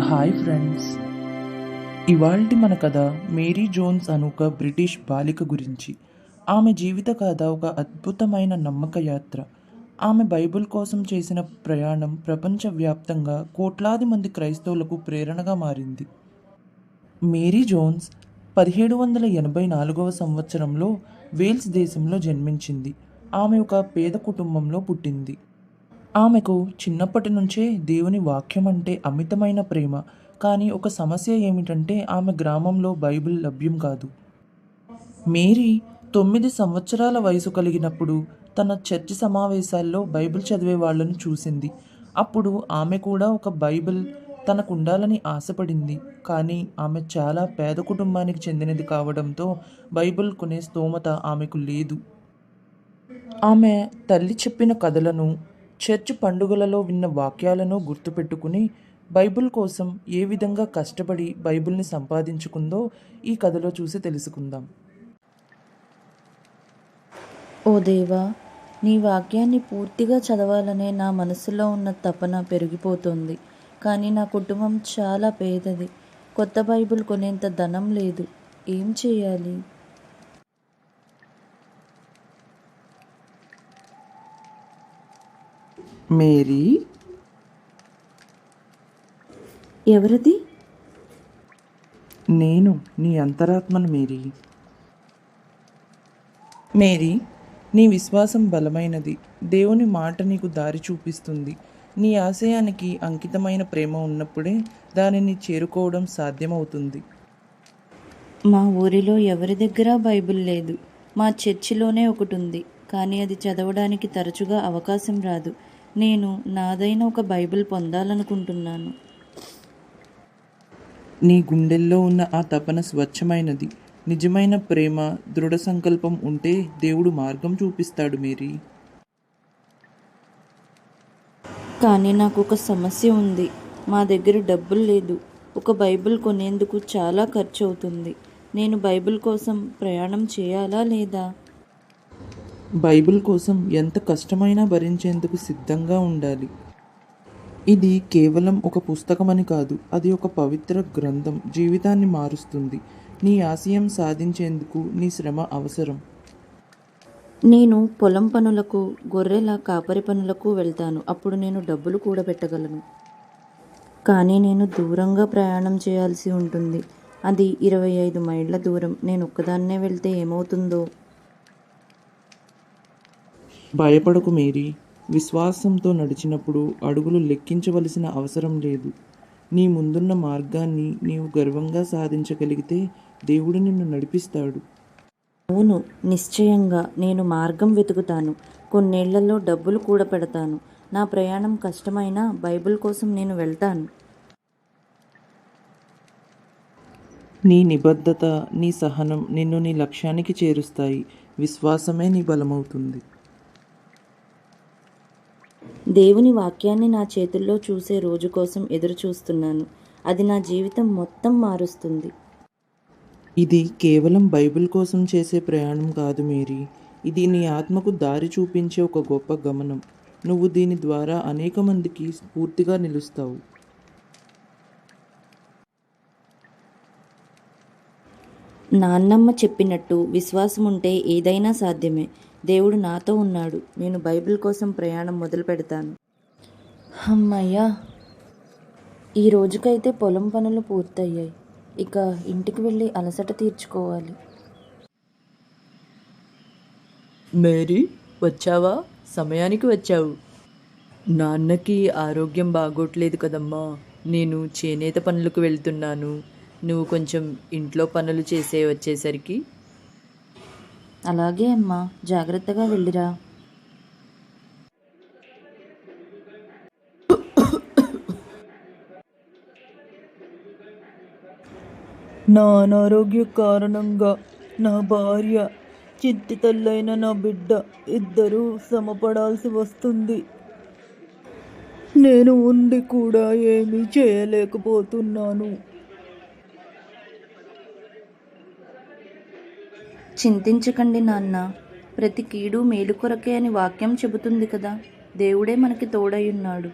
Hi friends ఇవాల్టి మన కథ మేరీ జోన్స్ అను ఒక బ్రిటిష్ బాలిక గురించి. ఆమె జీవిత కథ ఒక అద్భుతమైన నమ్మక యాత్ర. ఆమె బైబిల్ కోసం చేసిన ప్రయాణం ప్రపంచవ్యాప్తంగా కోట్లాది మంది క్రైస్తవులకు ప్రేరణగా మారింది. మేరీ జోన్స్ పదిహేడు వందల ఎనభై నాలుగవ సంవత్సరంలో వేల్స్ దేశంలో జన్మించింది. ఆమె ఒక పేద కుటుంబంలో పుట్టింది. ఆమెకు చిన్నప్పటి నుంచే దేవుని వాక్యం అంటే అమితమైన ప్రేమ. కానీ ఒక సమస్య ఏమిటంటే ఆమె గ్రామంలో బైబిల్ లభ్యం కాదు. మేరీ తొమ్మిది సంవత్సరాల వయసు కలిగినప్పుడు తన చర్చి సమావేశాల్లో బైబిల్ చదివే వాళ్ళను చూసింది. అప్పుడు ఆమె కూడా ఒక బైబిల్ తనకు ఉండాలని ఆశపడింది. కానీ ఆమె చాలా పేద కుటుంబానికి చెందినది కావడంతో బైబిల్ కొనే స్తోమత ఆమెకు లేదు. ఆమె తల్లి చెప్పిన కథలను చర్చ్ పండుగలలో విన్న వాక్యాలను గుర్తుపెట్టుకుని బైబిల్ కోసం ఏ విధంగా కష్టపడి బైబిల్ని సంపాదించుకుందో ఈ కథలో చూసి తెలుసుకుందాం. ఓ దేవా నీ వాక్యాన్ని పూర్తిగా చదవాలనే నా మనసులో ఉన్న తపన పెరిగిపోతుంది. కానీ నా కుటుంబం చాలా పేదది. కొత్త బైబిల్ కొనేంత ధనం లేదు. ఏం చేయాలి? మేరీ? ఎవరిది? నేను నీ అంతరాత్మను మేరీ. మేరీ నీ విశ్వాసం బలమైనది. దేవుని మాట నీకు దారి చూపిస్తుంది. నీ ఆశయానికి అంకితమైన ప్రేమ ఉన్నప్పుడే దానిని చేరుకోవడం సాధ్యమవుతుంది. మా ఊరిలో ఎవరి దగ్గర బైబిల్ లేదు. మా చర్చిలోనే ఒకటి ఉంది కానీ అది చదవడానికి తరచుగా అవకాశం రాదు. నేను నాదైన ఒక బైబిల్ పొందాలనుకుంటున్నాను. నీ గుండెల్లో ఉన్న ఆ తపన స్వచ్ఛమైనది. నిజమైన ప్రేమ దృఢ సంకల్పం ఉంటే దేవుడు మార్గం చూపిస్తాడు మేరీ. కానీ నాకు ఒక సమస్య ఉంది. మా దగ్గర డబ్బులు లేదు. ఒక బైబిల్ కొనేందుకు చాలా ఖర్చు అవుతుంది నేను బైబిల్ కోసం ప్రయాణం చేయాలా లేదా? బైబిల్ కోసం ఎంత కష్టమైనా భరించేందుకు సిద్ధంగా ఉండాలి. ఇది కేవలం ఒక పుస్తకమని కాదు అది ఒక పవిత్ర గ్రంథం. జీవితాన్ని మారుస్తుంది. నీ ఆశయం సాధించేందుకు నీ శ్రమ అవసరం. నేను పొలం పనులకు గొర్రెల కాపరి పనులకు వెళ్తాను. అప్పుడు నేను డబ్బులు కూడా పెట్టగలను కానీ నేను దూరంగా ప్రయాణం చేయాల్సి ఉంటుంది. అది ఇరవై ఐదు మైళ్ళ దూరం. నేను ఒక్కదాన్నే వెళ్తే ఏమవుతుందో? భయపడకు మేరీ. విశ్వాసంతో నడిచినప్పుడు అడుగులు లెక్కించవలసిన అవసరం లేదు. నీ ముందున్న మార్గాన్ని నీవు గర్వంగా సాధించగలిగితే దేవుడు నిన్ను నడిపిస్తాడు. అవును నిశ్చయంగా నేను మార్గం వెతుకుతాను. కొన్నేళ్ళలో డబ్బులు కూడా పెడతాను నా ప్రయాణం కష్టమైనా బైబిల్ కోసం నేను వెళ్తాను. నీ నిబద్ధత నీ సహనం నిన్ను నీ లక్ష్యానికి చేరుస్తాయి. విశ్వాసమే నీ బలమవుతుంది. దేవుని వాక్యాన్ని నా చేతుల్లో చూసే రోజు కోసం ఎదురు చూస్తున్నాను అది నా జీవితం మొత్తం మారుస్తుంది. ఇది కేవలం బైబిల్ కోసం చేసే ప్రయాణం కాదు మేరీ. ఇది నీ ఆత్మకు దారి చూపించే ఒక గొప్ప గమనం. నువ్వు దీని ద్వారా అనేక మందికి స్ఫూర్తిగా నిలుస్తావు. నాన్నమ్మ చెప్పినట్టు విశ్వాసం ఉంటే ఏదైనా సాధ్యమే. దేవుడు నాతో ఉన్నాడు. నేను బైబిల్ కోసం ప్రయాణం మొదలు పెడతాను. అమ్మయ్యా ఈ రోజుకైతే పొలం పనులు పూర్తయ్యాయి. ఇక ఇంటికి వెళ్ళి అలసట తీర్చుకోవాలి. మేరీ వచ్చావా? సమయానికి వచ్చావు. నాన్నకి ఆరోగ్యం బాగోట్లేదు కదమ్మా. నేను చేనేత పనులకు వెళ్తున్నాను. నువ్వు కొంచెం ఇంట్లో పనులు చేసే వచ్చేసరికి అలాగే అమ్మా. జాగ్రత్తగా వెళ్ళిరా. నా అనారోగ్య కారణంగా నా భార్య చిత్తి తల్లైన నా బిడ్డ ఇద్దరూ సమపడాల్సి వస్తుంది. నేను ఉండి కూడా ఏమీ చేయలేకపోతున్నాను. చింతించకండి నాన్న. ప్రతి కీడు మేలు కొరకే అని వాక్యం చెబుతుంది కదా. దేవుడే మనకి తోడై ఉన్నాడు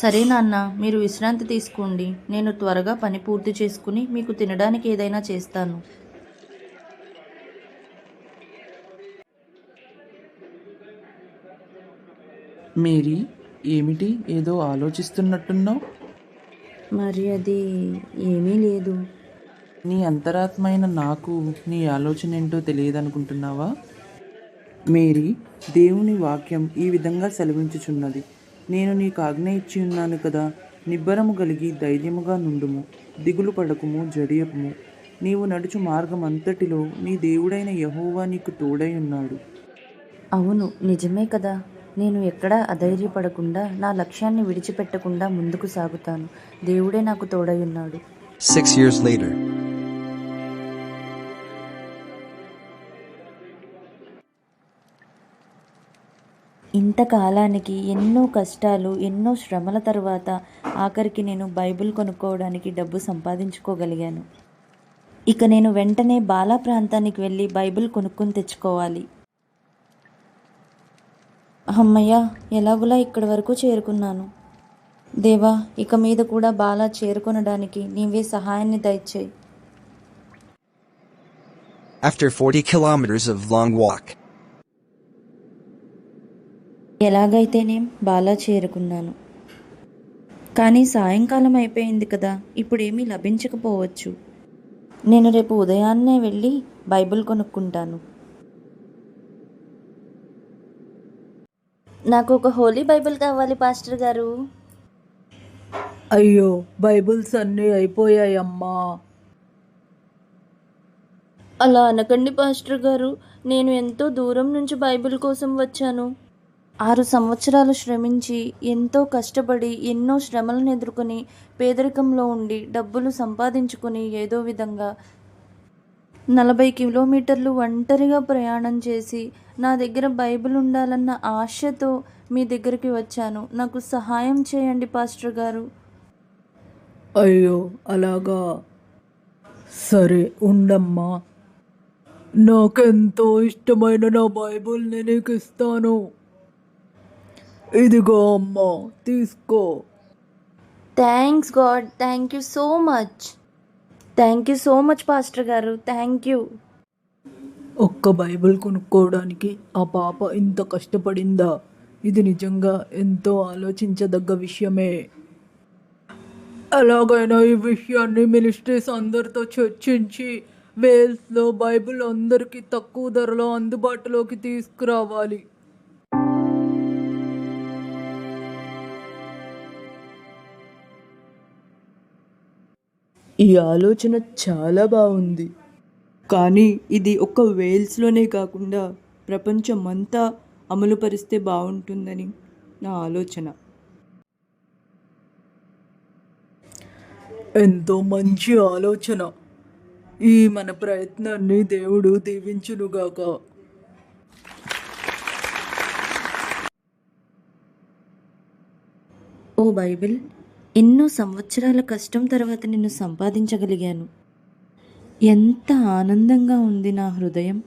సరే నాన్న మీరు విశ్రాంతి తీసుకోండి. నేను త్వరగా పని పూర్తి చేసుకుని మీకు తినడానికి ఏదైనా చేస్తాను. మేరీ ఏమిటి? ఏదో ఆలోచిస్తున్నట్టున్నావు? మరి అది ఏమీ లేదు. నీ అంతరాత్మైన నాకు నీ ఆలోచన ఏంటో తెలియదనుకుంటున్నావా? మేరీ దేవుని వాక్యం ఈ విధంగా సెలవించుచున్నది. నేను నీకు ఆజ్ఞ ఇచ్చి ఉన్నాను కదా నిబ్బరము కలిగి ధైర్యముగా నుండుము దిగులు పడకుము జడియకుము నీవు నడుచు మార్గం అంతటిలో నీ దేవుడైన యహోవా నీకు తోడై ఉన్నాడు. అవును నిజమే కదా. నేను ఎక్కడా అధైర్యపడకుండా నా లక్ష్యాన్ని విడిచిపెట్టకుండా ముందుకు సాగుతాను. దేవుడే నాకు తోడై ఉన్నాడు. Six years later. ఇంతకాలానికి ఎన్నో కష్టాలు ఎన్నో శ్రమల తర్వాత ఆఖరికి నేను బైబిల్ కొనుక్కోవడానికి డబ్బు సంపాదించుకోగలిగాను. ఇక నేను వెంటనే బాలా ప్రాంతానికి వెళ్ళి బైబిల్ కొనుక్కొని తెచ్చుకోవాలి. అమ్మయ్య ఎలాగులా ఇక్కడి వరకు చేరుకున్నాను? దేవా ఇక మీద కూడా బాలా చేరుకొనడానికి నీవే సహాయాన్ని దయచేయి. After 40 kilometers of long walk, ఎలాగైతేనేం Bala చేరుకున్నాను. కానీ సాయంకాలం అయిపోయింది కదా ఇప్పుడేమీ లభించకపోవచ్చు. నేను రేపు ఉదయాన్నే వెళ్ళి బైబిల్ కొనుక్కుంటాను. నాకు ఒక హోలీ బైబిల్ కావాలి పాస్టర్ గారు. అయ్యో బైబిల్స్ అన్నీ అయిపోయాయమ్మా. అలా అనకండి పాస్టర్ గారు. నేను ఎంతో దూరం నుంచి బైబిల్ కోసం వచ్చాను. ఆరు సంవత్సరాలు శ్రమించి ఎంతో కష్టపడి ఎన్నో శ్రమలను ఎదుర్కొని పేదరికంలో ఉండి డబ్బులు సంపాదించుకుని ఏదో విధంగా నలభై కిలోమీటర్లు ఒంటరిగా ప్రయాణం చేసి నా దగ్గర బైబిల్ ఉండాలన్న ఆశతో మీ దగ్గరికి వచ్చాను. నాకు సహాయం చేయండి పాస్టర్ గారు. అయ్యో అలాగా? సరే ఉండమ్మా. నాకెంతో ఇష్టమైన నా బైబిల్ని నీకు ఇస్తాను ఇదిగో అమ్మా తీసుకో. Thanks God thank you so much thank you so much pastor గారు. థ్యాంక్ యూ ఒక్క బైబిల్ కొనుక్కోవడానికి ఆ పాప ఇంత కష్టపడిందా? ఇది నిజంగా ఎంతో ఆలోచించదగ్గ విషయమే. ఎలాగైనా ఈ విషయాన్ని మినిస్ట్రీస్ అందరితో చర్చించి వేల్స్లో బైబిల్ అందరికీ తక్కువ ధరలో అందుబాటులోకి తీసుకురావాలి. ఈ ఆలోచన చాలా బాగుంది. కానీ ఇది ఒక్క వేల్స్లోనే కాకుండా ప్రపంచమంతా అమలుపరిస్తే బాగుంటుందని నా ఆలోచన. ఎంతో మంచి ఆలోచన. ఈ మన ప్రయత్నాన్ని దేవుడు దీవించునుగాక. ఓ బైబిల్ ఎన్నో సంవత్సరాల కష్టం తర్వాత నిన్ను సంపాదించగలిగాను. ఎంత ఆనందంగా ఉంది నా హృదయం.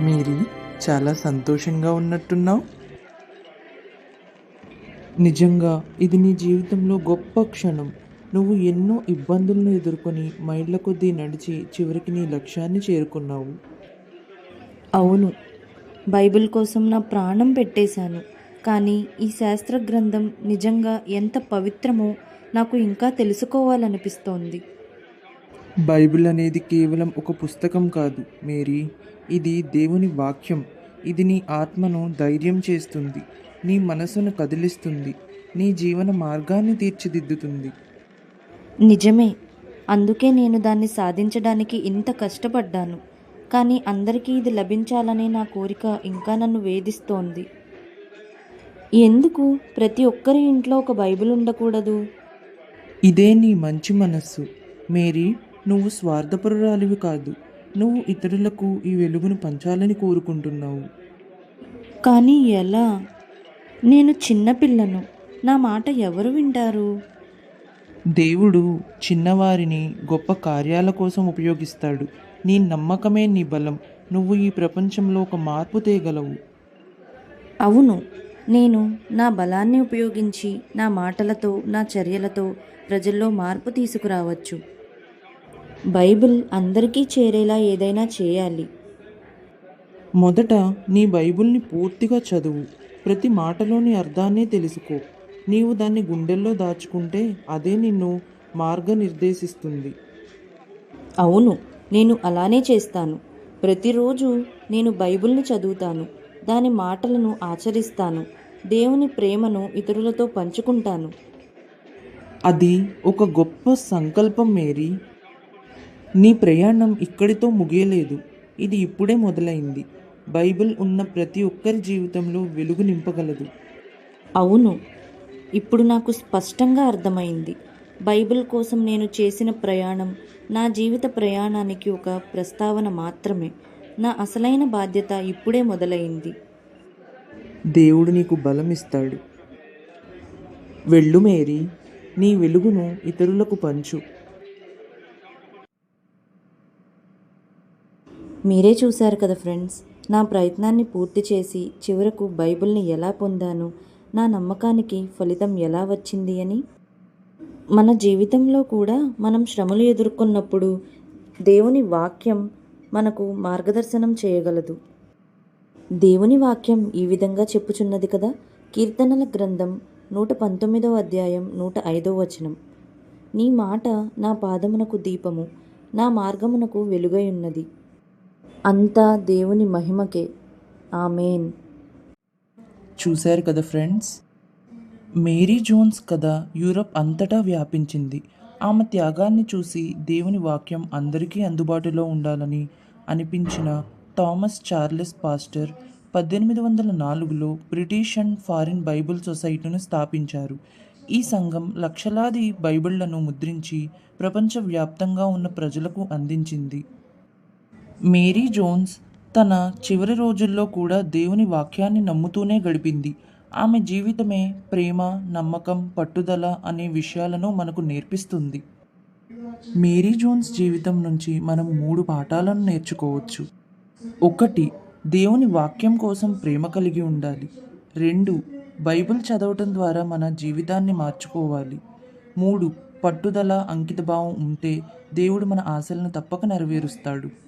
మేరీ చాలా సంతోషంగా ఉన్నట్టున్నావు. నిజంగా ఇది నీ జీవితంలో గొప్ప క్షణం. నువ్వు ఎన్నో ఇబ్బందులను ఎదుర్కొని మైళ్ళ కొద్దీ నడిచి చివరికి నీ లక్ష్యాన్ని చేరుకున్నావు. అవును బైబిల్ కోసం నా ప్రాణం పెట్టేశాను. కానీ ఈ శాస్త్ర గ్రంథం నిజంగా ఎంత పవిత్రమో నాకు ఇంకా తెలుసుకోవాలనిపిస్తోంది. బైబిల్ అనేది కేవలం ఒక పుస్తకం కాదు మేరీ. ఇది దేవుని వాక్యం. ఇది నీ ఆత్మను ధైర్యం చేస్తుంది. నీ మనసును కదిలిస్తుంది. నీ జీవన మార్గాన్ని తీర్చిదిద్దుతుంది. నిజమే. అందుకే నేను దాన్ని సాధించడానికి ఇంత కష్టపడ్డాను. కానీ అందరికీ ఇది లభించాలనే నా కోరిక ఇంకా నన్ను వేధిస్తోంది. ఎందుకు? ప్రతి ఒక్కరి ఇంట్లో ఒక బైబిల్ ఉండకూడదు. ఇదే నీ మంచి మనస్సు. మేరీ నువ్వు స్వార్థపరురాలివి కాదు. నువ్వు ఇతరులకు ఈ వెలుగును పంచాలని కోరుకుంటున్నావు. కానీ ఎలా? నేను చిన్నపిల్లను నా మాట ఎవరు వింటారు? దేవుడు చిన్నవారిని గొప్ప కార్యాల కోసం ఉపయోగిస్తాడు. నీ నమ్మకమే నీ బలం. నువ్వు ఈ ప్రపంచంలో ఒక మార్పు తేగలవు. అవును నేను నా బలాన్ని ఉపయోగించి నా మాటలతో నా చర్యలతో ప్రజల్లో మార్పు తీసుకురావచ్చు. బైబిల్ అందరికీ చేరేలా ఏదైనా చేయాలి. మొదట నీ బైబిల్ని పూర్తిగా చదువు. ప్రతి మాటలోని అర్థాన్నే తెలుసుకో. నీవు దాన్ని గుండెల్లో దాచుకుంటే అదే నిన్ను మార్గనిర్దేశిస్తుంది. అవును నేను అలానే చేస్తాను. ప్రతిరోజు నేను బైబిల్ని చదువుతాను. దాని మాటలను ఆచరిస్తాను. దేవుని ప్రేమను ఇతరులతో పంచుకుంటాను. అది ఒక గొప్ప సంకల్పం మేరీ. నీ ప్రయాణం ఇక్కడితో ముగియలేదు. ఇది ఇప్పుడే మొదలైంది. బైబిల్ ఉన్న ప్రతి ఒక్కరి జీవితంలో వెలుగు నింపగలదు. అవును. ఇప్పుడు నాకు స్పష్టంగా అర్థమైంది. బైబిల్ కోసం నేను చేసిన ప్రయాణం నా జీవిత ప్రయాణానికి ఒక ప్రస్తావన మాత్రమే. నా అసలైన బాధ్యత ఇప్పుడే మొదలైంది. దేవుడు నీకు బలం ఇస్తాడు. వెళ్ళు మేరీ నీ వెలుగును ఇతరులకు పంచు. మీరే చూశారు కదా ఫ్రెండ్స్ నా ప్రయత్నాన్ని పూర్తి చేసి చివరకు బైబిల్ని ఎలా పొందాను నా నమ్మకానికి ఫలితం ఎలా వచ్చింది అని? మన జీవితంలో కూడా మనం శ్రమలు ఎదుర్కొన్నప్పుడు దేవుని వాక్యం మనకు మార్గదర్శనం చేయగలదు. దేవుని వాక్యం ఈ విధంగా చెప్పుచున్నది కదా. కీర్తనల గ్రంథం నూట పంతొమ్మిదవ అధ్యాయం నూట ఐదవ వచనం. నీ మాట నా పాదమునకు దీపము నా మార్గమునకు వెలుగై ఉన్నది అంతా దేవుని మహిమకే. ఆమెన్. చూశారు కదా ఫ్రెండ్స్? మేరీ జోన్స్ కథ యూరప్ అంతటా వ్యాపించింది. ఆమె త్యాగాన్ని చూసి దేవుని వాక్యం అందరికీ అందుబాటులో ఉండాలని అనిపించిన థామస్ చార్లెస్ పాస్టర్ పద్దెనిమిది వందల నాలుగులో బ్రిటిష్ అండ్ ఫారిన్ బైబిల్ సొసైటీని స్థాపించారు. ఈ సంఘం లక్షలాది బైబిళ్ళను ముద్రించి ప్రపంచవ్యాప్తంగా ఉన్న ప్రజలకు అందించింది. మేరీ జోన్స్ తన చివరి రోజుల్లో కూడా దేవుని వాక్యాన్ని నమ్ముతూనే గడిపింది. ఆమె జీవితమే ప్రేమ నమ్మకం పట్టుదల అనే విషయాలను మనకు నేర్పిస్తుంది. మేరీ జోన్స్ జీవితం నుంచి మనం మూడు పాఠాలను నేర్చుకోవచ్చు. ఒకటి దేవుని వాక్యం కోసం ప్రేమ కలిగి ఉండాలి. రెండు బైబిల్ చదవటం ద్వారా మన జీవితాన్ని మార్చుకోవాలి. మూడు పట్టుదల అంకితభావం ఉంటే దేవుడు మన ఆశలను తప్పక నెరవేరుస్తాడు.